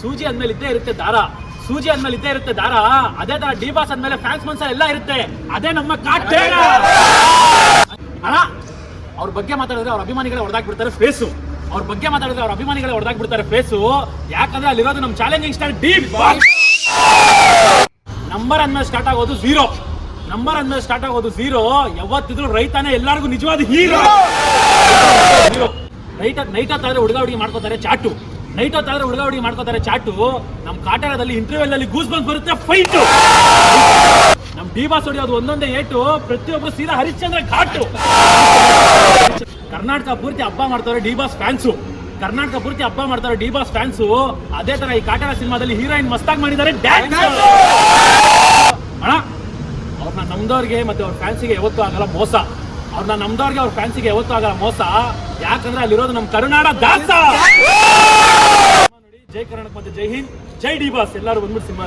ಸೂಜಿ ಅಂದ್ಮೇಲೆ ಇದ್ದೇ ಇರುತ್ತೆ ದಾರ. ಸೂಜಿ ಅಂದ್ಮೇಲೆ ಇದ್ದೇ ಇರುತ್ತೆ ದಾರ. ಅದೇ ತರ ಡಿ ಬಾಸ್ ಅಂದ್ಮೇಲೆ ಫ್ಯಾನ್ಸ್ ಮನ್ಸ ಎಲ್ಲ ಇರುತ್ತೆ. ಅದೇ ನಮ್ಮ ಕಾಟೇರ ಅಣ್ಣ, ಅವ್ರ ಬಗ್ಗೆ ಮಾತಾಡಿದ್ರೆ ಅವ್ರ ಅಭಿಮಾನಿಗಳೇ ಹೊಡೆದಾಕ್ಬಿಡ್ತಾರೆ ಫೇಸು ಅವ್ರ ಬಗ್ಗೆ ಮಾತಾಡಿದ್ರೆ ಅವ್ರ ಅಭಿಮಾನಿಗಳೇ ಹೊಡೆದಾಕ್ಬಿಡ್ತಾರೆ ಫೇಸು ಯಾಕಂದ್ರೆ ಅಲ್ಲಿರೋದು ನಮ್ಮ challenging star D boss number ಅಂದ್ಮೇಲೆ ಸ್ಟಾರ್ಟ್ ಆಗೋದು ಝೀರೋ ನಂಬರ್ ಅಂದ್ಮೇಲೆ ಸ್ಟಾರ್ಟ್ ಆಗೋದು ಝೀರೋ ಯಾವತ್ತಿದ್ರು ರೈತಾನೆ ಎಲ್ಲರಿಗೂ ನಿಜವಾದ ಹೀರೋ ರೈತ ನೈಟ್ ಹತ್ತಾದ್ರೆ ಹುಡುಗ ಹುಡುಗಿ ಮಾಡ್ಕೋತಾರೆ, ಚಾಟು. ನೈಟ್ ಹೊತ್ತಾದ್ರೆ ಹುಡುಗ ಹುಡುಗಿ ಮಾಡ್ಕೋತಾರೆ ಚಾಟು. ನಮ್ಮ ಕಾಟರದಲ್ಲಿ ಇಂಟರ್ವ್ಯೂ ಅಲ್ಲಿ ಗೂಸ್ ಬಂದ್ ಬರುತ್ತೆ ಫೈಟ್ ನಮ್ ಡಿ ಬಾಸ್ ಹೊಡಿಯೋದು ಒಂದೊಂದೇ ಏಟು ಪ್ರತಿಯೊಬ್ಬರು ಸೀದಾ ಹರಿಶ್ಚಂದ್ರ ಘಾಟು. ಕರ್ನಾಟಕ ಪೂರ್ತಿ ಹಬ್ಬ ಮಾಡ್ತಾರೆ ಡಿ ಬಾಸ್ ಫ್ಯಾನ್ಸು ಕರ್ನಾಟಕ ಪೂರ್ತಿ ಹಬ್ಬ ಮಾಡ್ತಾರೆ ಡಿ ಬಾಸ್ ಫ್ಯಾನ್ಸು ಅದೇ ತರ ಈ ಕಾಟರ ಸಿನಿಮಾದಲ್ಲಿ ಹೀರೋಯಿನ್ ಮಸ್ತಾಗಿ ಮಾಡಿದ್ದಾರೆ ಅಣ್ಣ ಅವ್ರನ್ನ ನಮ್ದವ್ರಿಗೆ ಮತ್ತೆ ಅವ್ರ ಫ್ಯಾನ್ಸಿಗೆ ಯಾವತ್ತೂ ಆಗಲ್ಲ ಮೋಸ. ಅವ್ರನ್ನ ನಮ್ದವ್ರಿಗೆ ಅವ್ರ ಫ್ಯಾನ್ಸಿಗೆ ಯಾವತ್ತೂ ಆಗಲ್ಲ ಮೋಸ. ಯಾಕಂದ್ರೆ ಅಲ್ಲಿರೋದು ನಮ್ ಕರುನಾಡ ದಾಸ ನೋಡಿ ಜೈ ಕರ್ನಾಟಕ ಮತ್ತೆ ಜೈ ಹಿಂದ್ ಜೈ ಡಿ ಬಾಸ್ ಎಲ್ಲರೂ ಬಂದ್ಬಿಟ್ಟು ಸಿನಿಮಾ